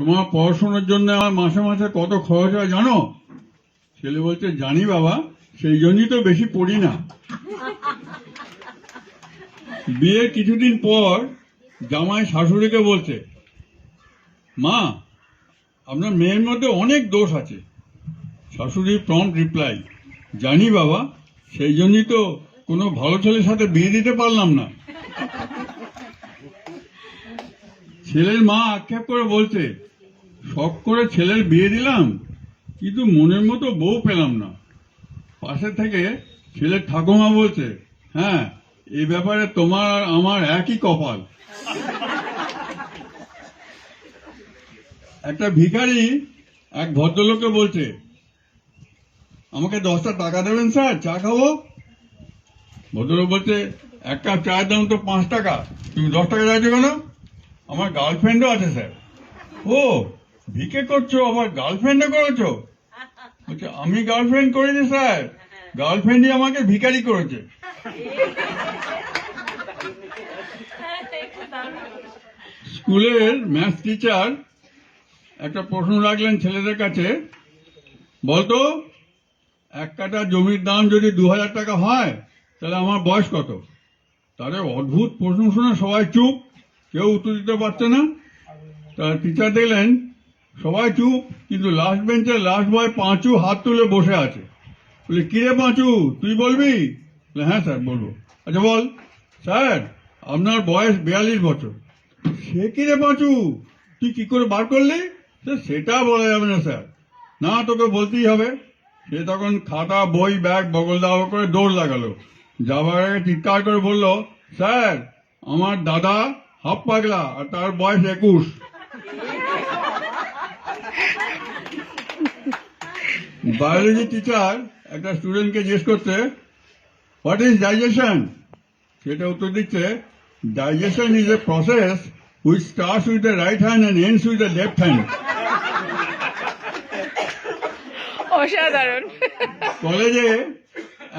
তোমার পড়াশোনার জন্য আমার মাসে মাসে কত খরচ হয় জানো? ছেলে বলছে, জানি বাবা, সেই জন্যই তো বেশি পড়ি না। বিয়ের কিছুদিন পর জামাই শাশুড়িকে বলছে, মা, আপনার মেয়ের মধ্যে অনেক দোষ আছে। শাশুড়ি প্রম্পট রিপ্লাই জানি বাবা, সেই জন্যই তো কোনো ভালো ছেলের সাথে বিয়ে দিতে পারলাম না। ছেলের মা আক্ষেপ করে বলছে শখ করে ছেলের বিয়ে দিলাম, কিন্তু মনের মতো বউ পেলাম না। পাশে থেকে ছেলের ঠাকুমা বলছে হ্যাঁ এই ব্যাপারে তোমার আর আমার একই কপাল। একটা ভিখারি এক ভদ্রলোককে বলছে, আমাকে দশটা টাকা দেবেন, স্যার? চা খাব? ভদ্রলোক বলছে, এক কাপ চায়ের দাম তো পাঁচ টাকা। তুমি দশ টাকা চাইছো কেন? আমার গার্লফ্রেন্ডও আছে, স্যার। ও ভিকে করছ? আমার গার্লফ্রেন্ডও করেছ? বলছে, আমি গার্লফ্রেন্ড করিনি, স্যার। গার্লফ্রেন্ডই আমাকে ভিখারি করেছে। স্কুলের ম্যাথ টিচার একটা প্রশ্ন রাখলেন ছেলেদের কাছে, বলতো, এক কাটা জমির দাম যদি দু হাজার টাকা হয়, তাহলে আমার বয়স কত? তাহলে অদ্ভুত প্রশ্ন শুনে সবাই চুপ, কেউ উত্তর দিতে পারছে না। তার টিচার দেখলেন সবাই চুপ কিন্তু লাস্ট বেঞ্চের লাস্ট বয় পাঁচু হাত তুলে বসে আছে। বলে কিরে পাঁচু তুই বলবি? বলে, হ্যাঁ স্যার বলব। আচ্ছা বল। স্যার আপনার বয়স বিয়াল্লিশ বছর। সে কিরে পাঁচু? তুই কি করে বার করলি? "স্যার, সেটা বলা যাবে না স্যার। না তোকে বলতেই হবে। সে তখন খাতা বই ব্যাগ বগল দাওয়া করে দৌড় লাগালো। যাবার আগে চিৎকার করে বলল স্যার আমার দাদা হাফ পাগলা আর তার বয়স একুশ। বায়োলজি টিচার একটা স্টুডেন্টকে জিজ্ঞেস করছে হোয়াট ইজ ডাইজেশন সেটা উত্তর দিচ্ছে digestion is a process which starts with the right hand and ends with the left hand অসাধারণ। কলেজে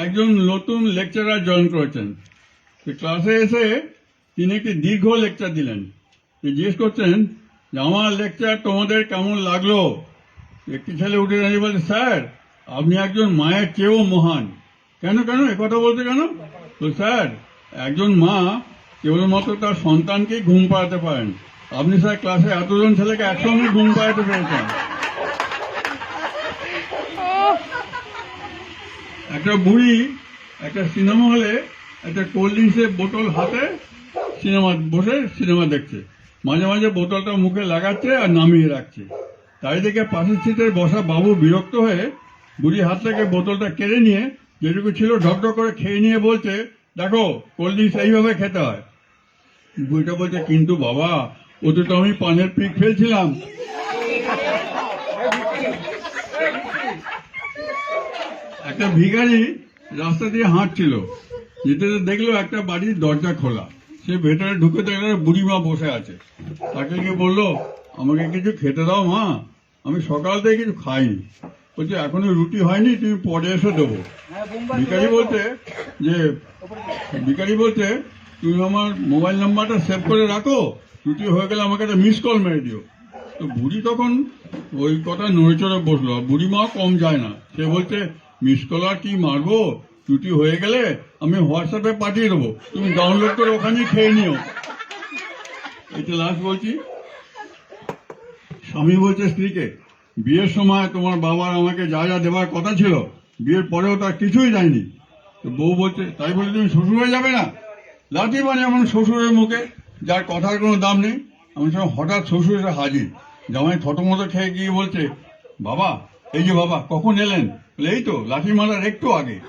একজন নতুন লেকচারার জয়েন করেছেন। ক্লাসে এসে তিনি একটি দীর্ঘ লেকচার দিলেন। জিজ্ঞেস করছেন আমার লেকচার তোমাদের কেমন লাগল? একটি ছেলে উঠে দাঁড়িয়ে বলে, স্যার আপনি একজন মায়ের চেয়েও মহান। কেন কেন? কথা বলতে কেন? তো স্যার, একজন মা কেবলমাত্র তার সন্তানকেই ঘুম পাড়াতে পারেন। আপনি স্যার ক্লাসে এতজন ছেলেকে একসঙ্গে ঘুম পাড়াতে পেরেছেন। একটা বুড়ি একটা সিনেমা হলে একটা কোল্ড ড্রিঙ্কসের বোতল হাতে সিনেমা বসে সিনেমা দেখছে। মাঝে মাঝে বোতলটা মুখে লাগাচ্ছে আর নামিয়ে রাখছে। তাই দেখে পাশের সিটে বসা বাবু বিরক্ত হয়ে বুড়ি হাত থেকে বোতলটা কেড়ে নিয়ে যেটুকু ছিল ঢকঢক করে খেয়ে নিয়ে বলছে, দেখো কোল্ড ড্রিঙ্কস এইভাবে খেতে হয়। বুড়িটা বলছে, কিন্তু বাবা ওতে তো আমি পানের পিক ফেলছিলাম। একটা ভিখারি রাস্তা দিয়ে হাঁটছিল। যেতে দেখল একটা বাড়ির দরজা খোলা। সে ভেতরে ঢুকে দেখল বুড়ি মা বসে আছে। তাকে গিয়ে বলল, আমাকে কিছু খেতে দাও, মা। আমি সকাল থেকে কিছু খাইনি। বলছে এখনও রুটি হয়নি তুমি পরে এসে দেবো। ভিখারি বলতে যে ভিখারি বলতে তুমি আমার মোবাইল নাম্বারটা সেভ করে রাখো রুটি হয়ে গেলে আমাকে একটা মিস কল মেরে দিও। তো বুড়ি তখন ওই কথা নড়ে চড়ে বসল বুড়ি মাও কম যায় না। সে বলছে মিস কল আর কি মারবো? রুটি হয়ে গেলে আমি হোয়াটসঅ্যাপে পাঠিয়ে দেবো। তুমি ডাউনলোড করে ওখানেই খেয়ে নিও। এটা লাস্ট বলছি। স্বামী বলছে, স্ত্রীকে, বিয়ের সময় তোমার বাবার আমাকে যা যা দেওয়ার কথা ছিল, বিয়ের পরেও তার কিছুই দেয়নি। তো বউ বলছে, তাই বলে তুমি শ্বশুর হয়ে যাবে না? লাঠি মানে এমন শ্বশুরের মুখে, যার কথার কোনো দাম নেই। এমন সময় হঠাৎ শ্বশুর এসে হাজির। জামাই থতমতো খেয়ে গিয়ে বলছে, বাবা, এই যে বাবা, কখন এলেন? এই তো, লাঠি মারার একটু আগে।